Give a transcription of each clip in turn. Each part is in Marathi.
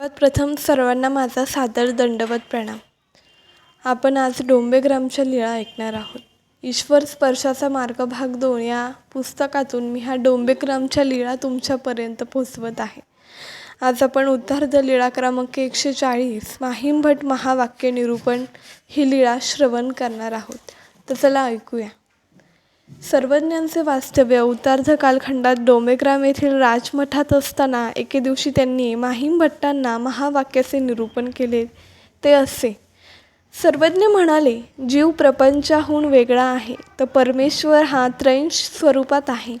सर्वात प्रथम सर्वांना माझा सादर दंडवत प्रणाम. आपण आज डोंबेग्रामच्या लीळा ऐकणार आहोत. ईश्वर स्पर्शाचा मार्ग भाग दोन या पुस्तकातून मी ह्या डोंबेग्रामच्या लीळा तुमच्यापर्यंत पोचवत आहे. आज आपण उद्धार्ध लीळा क्रमांक एकशे चाळीस माहिमभट महावाक्य निरूपण ही लीळा श्रवण करणार आहोत. तर चला ऐकूया. सर्वज्ञांचे वास्तव्य उतार्ध कालखंडात डोमेग्राम येथील राजमठात असताना एके दिवशी त्यांनी माहीम भट्टांना महावाक्याचे निरूपण केले. ते असे सर्वज्ञ म्हणाले जीव प्रपंचाहून वेगळा आहे तर परमेश्वर हा त्रैंश स्वरूपात आहे.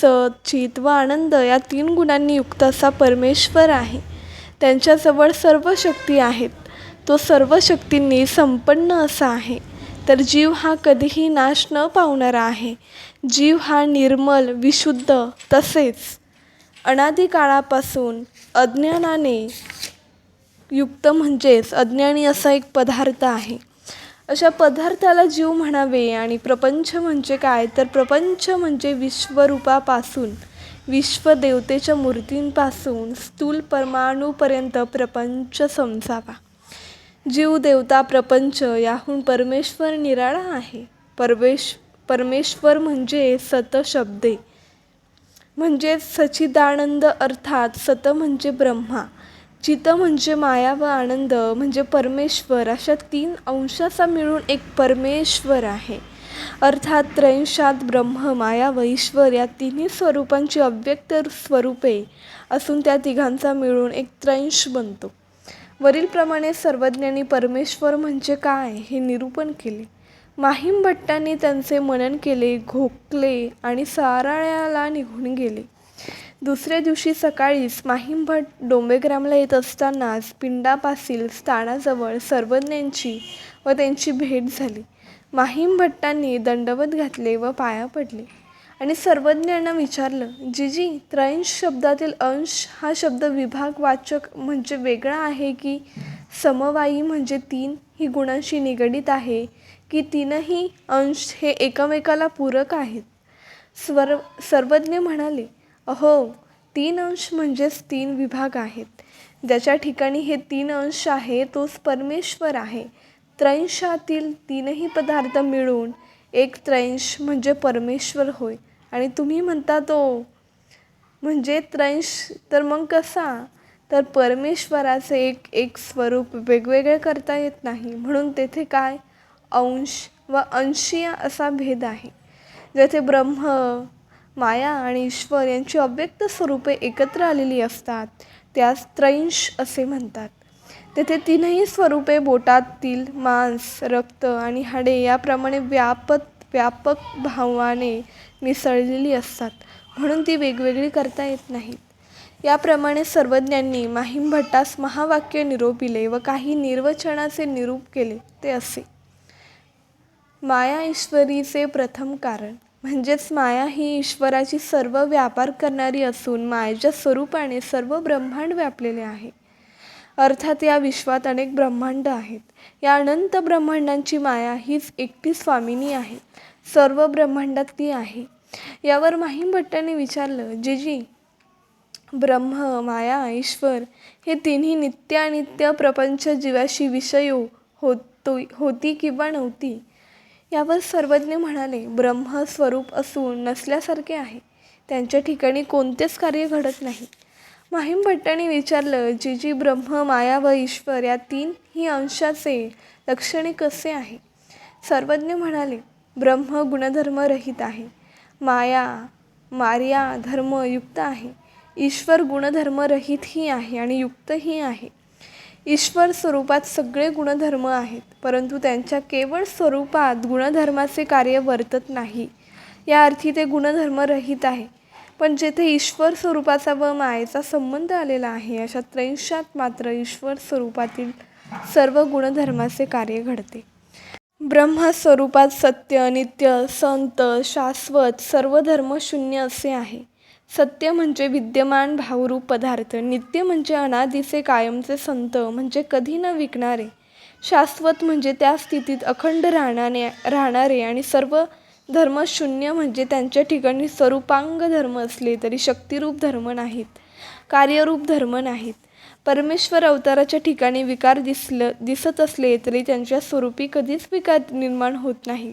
सत चित व आनंद या तीन गुणांनी युक्त असा परमेश्वर आहे. त्यांच्याजवळ सर्व शक्ती आहेत. तो सर्व शक्तींनी संपन्न असा आहे. तर जीव हा कधीही नाश न पावणारा आहे. जीव हा निर्मल विशुद्ध तसेच अनादिकाळापासून अज्ञानाने युक्त म्हणजेच अज्ञानी असा एक पदार्थ आहे. अशा पदार्थाला जीव म्हणावे आणि प्रपंच म्हणजे काय? तर प्रपंच म्हणजे विश्वरूपापासून विश्वदेवतेच्या मूर्तींपासून स्थूल परमाणूपर्यंत प्रपंच समजावा. जीव देवता प्रपंच याहून परमेश्वर निराळा आहे. परमेश परमेश्वर म्हणजे सत शब्दे. म्हणजे सचिदानंद अर्थात सत म्हणजे ब्रह्मा. चित म्हणजे माया व आनंद म्हणजे परमेश्वर. अशा तीन अंशाचा मिळून एक परमेश्वर आहे. अर्थात त्रयंशात ब्रह्म माया व ईश्वर या तिन्ही स्वरूपांची अव्यक्त स्वरूपे असून त्या तिघांचा मिळून एक त्रयंश बनतो. वरीलप्रमाणे सर्वज्ञांनी परमेश्वर म्हणजे काय हे निरूपण केले. माहीम भट्टांनी त्यांचे मनन केले घोकले आणि साराळ्याला निघून गेले. दुसऱ्या दिवशी सकाळीच माहीम भट डोंबेग्रामला येत असतानाच पिंडापासील स्थानाजवळ सर्वज्ञांची व त्यांची भेट झाली. माहीम भट्टांनी दंडवत घातले व पाया पडले. आणि सर्वज्ञांना विचारलं जीजी त्रयंश शब्दातील अंश हा शब्द विभागवाचक म्हणजे वेगळा आहे की समवायी म्हणजे तीन ही गुणांशी निगडीत आहे की तीनही अंश हे एकमेकाला पूरक आहेत? स्वर सर्वज्ञ म्हणाले अहो तीन अंश म्हणजेच तीन विभाग आहेत. ज्याच्या ठिकाणी हे तीन अंश आहे तोच परमेश्वर आहे. त्रयंशातील तीनही पदार्थ मिळून एक त्रैंश म्हणजे परमेश्वर होय. आणि तुम्ही म्हणता तो म्हणजे त्रैंश? तर मग कसा? तर परमेश्वराचे एक एक स्वरूप वेगवेगळे करता येत नाही. म्हणून तेथे काय? अंश व अंशीय असा भेद आहे. जेथे ब्रह्म माया आणि ईश्वर यांची अव्यक्त स्वरूपे एकत्र आलेली असतात त्यास त्रैंश असे म्हणतात. तेथे तीनही स्वरूपे बोटातील मांस रक्त आणि हाडे याप्रमाणे व्यापत व्यापक भावाने मिसळलेली असतात. म्हणून ती वेगवेगळी करता येत नाहीत. याप्रमाणे सर्वज्ञांनी माहीम भट्टास महावाक्य निरोपिले व काही निर्वचनाचे निरूप केले ते असे. माया ईश्वरीचे प्रथम कारण. म्हणजेच माया ही ईश्वराची सर्व व्यापार करणारी असून मायेच्या स्वरूपाने सर्व ब्रह्मांड व्यापलेले आहे. अर्थात या विश्वात अनेक ब्रह्मांड आहेत. या अनंत ब्रह्मांडांची माया हीच एकटी स्वामिनी आहे. सर्व ब्रह्मांडात ती आहे. यावर माहीम भट्टाने विचारलं जीजी ब्रह्म माया ईश्वर हे तिन्ही नित्यानित्य प्रपंच जीवाशी विषयो होतो होती किंवा नव्हती यावर सर्वज्ञ म्हणाले ब्रह्म स्वरूप असून नसल्यासारखे आहे. त्यांच्या ठिकाणी कोणतेच कार्य घडत नाही. माहीम भट्टाने विचारलं जी जी ब्रह्म माया व ईश्वर या तीन ही अंशाचे लक्षणे कसे आहे? सर्वज्ञ म्हणाले ब्रह्म गुणधर्मरहित आहे. माया मार्या धर्म युक्त आहे. ईश्वर गुणधर्मरहितही आहे आणि युक्तही आहे. ईश्वर स्वरूपात सगळे गुणधर्म आहेत परंतु त्यांच्या केवळ स्वरूपात गुणधर्माचे कार्य वर्तत नाही. या अर्थी ते गुणधर्मरहित आहे. पण जेथे ईश्वर स्वरूपाचा व मायेचा संबंध आलेला आहे अशा त्रैंशात मात्र ईश्वर स्वरूपातील सर्व गुणधर्माचे कार्य घडते. ब्रह्मस्वरूपात सत्य नित्य संत शाश्वत सर्व धर्म शून्य असे आहे. सत्य म्हणजे विद्यमान भावरूप पदार्थ नित्य म्हणजे अनादीचे कायमचे संत म्हणजे कधी न विकणारे. शाश्वत म्हणजे त्या स्थितीत अखंड राहणारे राहणारे आणि सर्व धर्म शून्य म्हणजे त्यांच्या ठिकाणी स्वरूपांग धर्म असले तरी शक्तिरूप धर्म नाहीत कार्यरूप धर्म नाहीत. परमेश्वर अवताराच्या ठिकाणी विकार दिसलं दिसत असले तरी त्यांच्या स्वरूपी कधीच विकार निर्माण होत नाही.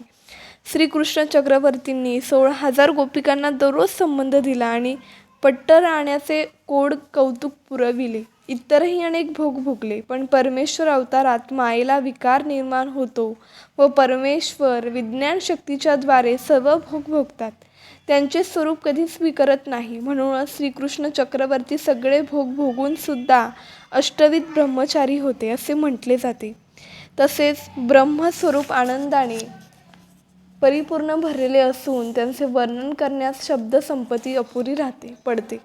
श्रीकृष्ण चक्रवर्तींनी सोळा हजार गोपिकांना दररोज संबंध दिला आणि पट्ट राहण्याचे कोड कौतुक पुरविले इतरही अनेक भोग भोगले पण परमेश्वर अवतारात मायेला विकार निर्माण होतो व परमेश्वर विज्ञान शक्तीच्या द्वारे सर्व भोग भोगतात. त्यांचे स्वरूप कधीच स्वीकारत नाही म्हणूनच श्रीकृष्ण चक्रवर्ती सगळे भोग भोगून सुद्धा अष्टविध ब्रह्मचारी होते असे म्हटले जाते. तसेच ब्रह्मस्वरूप आनंदाने परिपूर्ण भरलेले असून त्यांचे वर्णन करण्यास शब्दसंपत्ती अपुरी राहते पडते.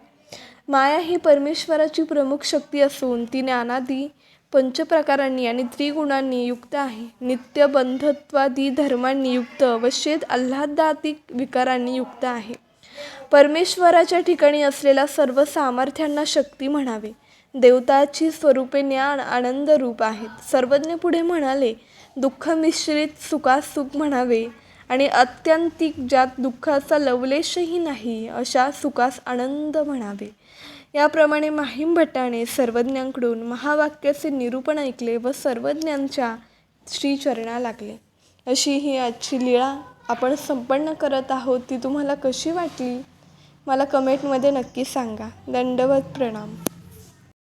माया ही परमेश्वराची प्रमुख शक्ती असून ती ज्ञानादी पंचप्रकारांनी आणि त्रिगुणांनी युक्त आहे. नित्य बंधत्वादी धर्मांनी युक्त व शेत आल्हादातिक विकारांनी युक्त आहे. परमेश्वराच्या ठिकाणी असलेल्या सर्व सामर्थ्यांना शक्ती म्हणावे. देवताची स्वरूपे ज्ञान आनंदरूप आहेत. सर्वज्ञ पुढे म्हणाले दुःख मिश्रित सुखासुख म्हणावे. आणि अत्यंतिक ज्यात दुःखाचा लवलेशही नाही अशा सुखास आनंद म्हणावे. याप्रमाणे माहीम भट्टाने सर्वज्ञांकडून महावाक्याचे निरूपण ऐकले व सर्वज्ञांच्या श्रीचरणा लागले. अशी ही आजची लीळा आपण संपन्न करत आहोत ती तुम्हाला कशी वाटली? मला कमेंटमध्ये नक्की सांगा. दंडवत प्रणाम.